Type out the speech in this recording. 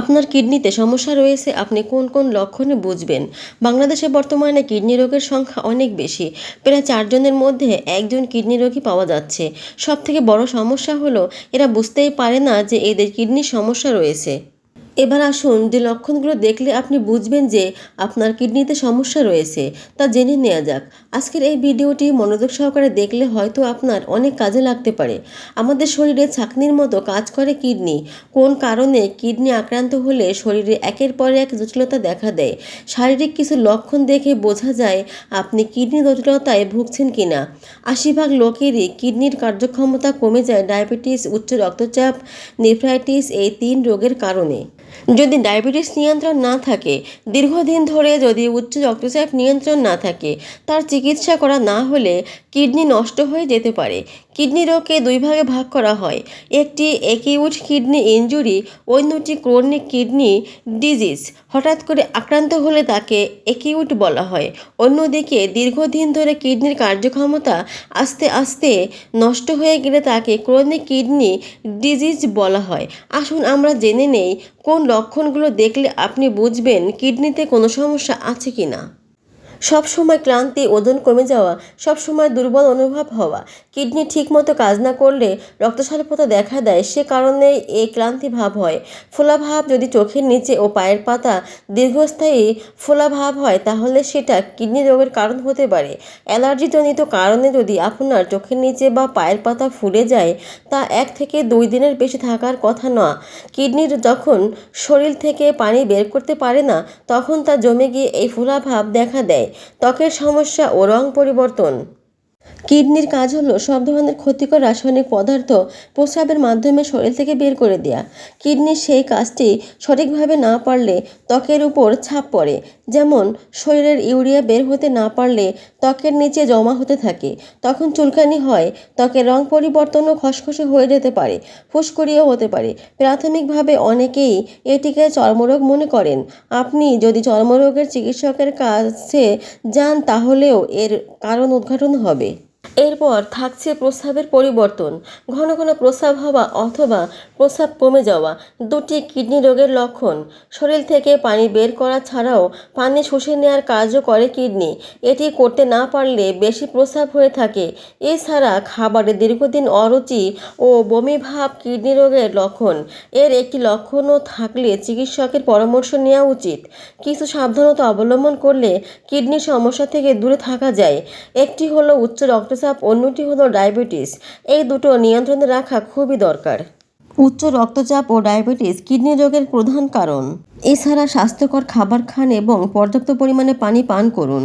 আপনার কিডনিতে সমস্যা রয়েছে, আপনি কোন কোন লক্ষণে বুঝবেন? বাংলাদেশে বর্তমানে কিডনি রোগের সংখ্যা অনেক বেশি। প্রায় চারজনের মধ্যে একজন কিডনি রোগী পাওয়া যাচ্ছে। সব থেকে বড় সমস্যা হলো, এরা বুঝতেই পারে না যে এদের কিডনির সমস্যা রয়েছে। এবার আসুন যে লক্ষণগুলো দেখলে আপনি বুঝবেন যে আপনার কিডনিতে সমস্যা রয়েছে, তা জেনে নেওয়া যাক। আজকের এই ভিডিওটি মনোযোগ সহকারে দেখলে হয়তো আপনার অনেক কাজে লাগতে পারে। আমাদের শরীরে ছাকনির মতো কাজ করে কিডনি। কোন কারণে কিডনি আক্রান্ত হলে শরীরে একের পর এক জটিলতা দেখা দেয়? শারীরিক কিছু লক্ষণ দেখে বোঝা যায় আপনি কিডনি জটিলতায় ভুগছেন কিনা। আশি ভাগ লোকেরই কিডনির কার্যক্ষমতা কমে যায় ডায়াবেটিস, উচ্চ রক্তচাপ, নেফ্রাইটিস এই তিন রোগের কারণে। যদি ডায়াবেটিস নিয়ন্ত্রণ না থাকে, দীর্ঘদিন ধরে যদি উচ্চ রক্তচাপ নিয়ন্ত্রণ না থাকে, তার চিকিৎসা করা না হলে কিডনি নষ্ট হয়ে যেতে পারে। কিডনি রোগকে দুই ভাগে ভাগ করা হয়। একটি একিউট কিডনি ইনজুরি অন্যটি ক্রনিক কিডনি ডিজিজ হঠাৎ করে আক্রান্ত হলে তাকে একিউট বলা হয়। অন্যদিকে দীর্ঘদিন ধরে কিডনির কার্যক্ষমতা আস্তে আস্তে নষ্ট হয়ে গেলে তাকে ক্রনিক কিডনি ডিজিজ বলা হয়। আসুন আমরা জেনে নেই কোন লক্ষণগুলো দেখলে আপনি বুঝবেন কিডনিতে কোনো সমস্যা আছে কি না সব সময় ক্লান্তি, ওজন কমে যাওয়া, সব সময় দুর্বল অনুভব হওয়া। কিডনি ঠিকমতো কাজ না করলে রক্তস্বল্পতা দেখা দেয়, সে কারণে এই ক্লান্তি ভাব হয়। ফোলা ভাব যদি চোখের নিচে ও পায়ের পাতা দীর্ঘস্থায়ী ফোলা ভাব হয়, তাহলে সেটা কিডনি রোগের কারণ হতে পারে। অ্যালার্জিজনিত কারণে যদি আপনার চোখের নিচে বা পায়ের পাতা ফুলে যায়, তা এক থেকে দুই দিনের বেশি থাকার কথা না। কিডনির যখন শরীর থেকে পানি বের করতে পারে না, তখন তা জমে গিয়ে এই ফোলা ভাব দেখা দেয়। ত্বকের সমস্যা ও রং পরিবর্তন। কিডনির কাজ হলো সব ধরনের ক্ষতিকর রাসায়নিক পদার্থ প্রস্রাবের মাধ্যমে শরীর থেকে বের করে দেয়া। কিডনির সেই কাজটি সঠিকভাবে না পারলে ত্বকের উপর ছাপ পড়ে। যেমন, শরীরের ইউরিয়া বের হতে না পারলে ত্বকের নিচে জমা হতে থাকে। তখন চুলকানি হয়, ত্বকের রং পরিবর্তনও খসখসে হয়ে যেতে পারে, ফুসকুড়িও হতে পারে। প্রাথমিকভাবে অনেকেই এটিকে চর্মরোগ মনে করেন। আপনি যদি চর্মরোগের চিকিৎসকের কাছে যান, তাহলেও এর কারণ উদ্ঘাটন হবে। এরপর থাকছে প্রস্রাবের পরিবর্তন। ঘন ঘন প্রস্রাব হওয়া অথবা প্রস্রাব কমে যাওয়া দুটি কিডনি রোগের লক্ষণ। শরীর থেকে পানি বের করা ছাড়াও পানি শুষে নেওয়ার কাজও করে কিডনি। এটি করতে না পারলে বেশি প্রস্রাব হয়ে থাকে। এছাড়া খাবারে দীর্ঘদিন অরুচি ও বমি ভাব কিডনি রোগের লক্ষণ। এর একটি লক্ষণও থাকলে চিকিৎসকের পরামর্শ নেওয়া উচিত। কিছু সাবধানতা অবলম্বন করলে কিডনির সমস্যা থেকে দূরে থাকা যায়। একটি হলো উচ্চ রক্তচাপ অন্যটি হলো ডায়াবেটিস। এই দুটো নিয়ন্ত্রণে রাখা খুবই দরকার। উচ্চ রক্তচাপ ও ডায়াবেটিস কিডনি রোগের প্রধান কারণ। এছাড়া স্বাস্থ্যকর খাবার খান এবং পর্যাপ্ত পরিমাণে পানি পান করুন।